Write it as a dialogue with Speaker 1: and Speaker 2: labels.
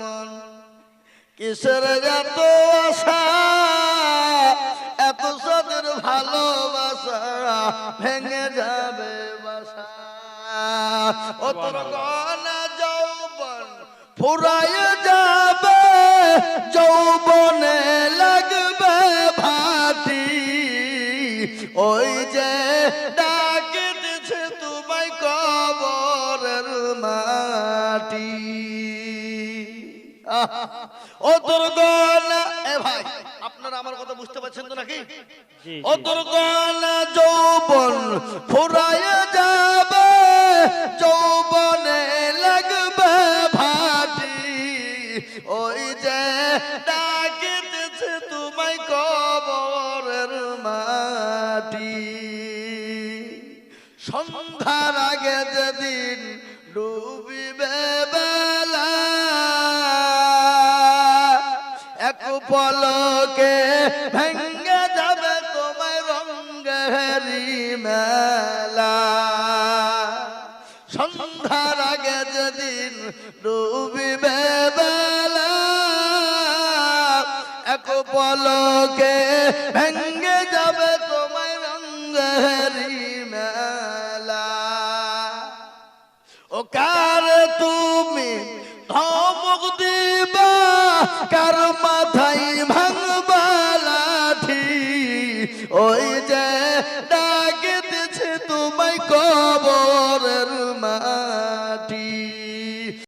Speaker 1: মন? কিসের এত আশা? এত সদের ভালোবাসা ভেঙে যাবে বাসা। ও তোর গনা যৌবন ফুরায় যাবে যৌবনে লাগবে ভাটি ওই যে ডাকে দিছে তোমায় কবরের মাটি আহ, ও তোর এ ভাই আপনারা আমার কথা বুঝতে পারছেন তো নাকি?
Speaker 2: জি,
Speaker 1: ও তোর গলা যৌবন ফুরায় যাবে যৌবনে লাগবে ভাটি। ওই যে ডাকে দিছে তোমায় কবরের মাটি। সন্ধ্যার আগে যেদিন ডুবিবে পলকে ভেঙ্গে যাবে তোমায় রঙ্গেরি মেলা। সন্ধ্যার আগে যেদিন ডুবিবে বেলা, এক পলকে ভেঙ্গে যাবে তোমায় রঙ্গেরি মেলা। ও কার তুমি ধমক দিবা? কার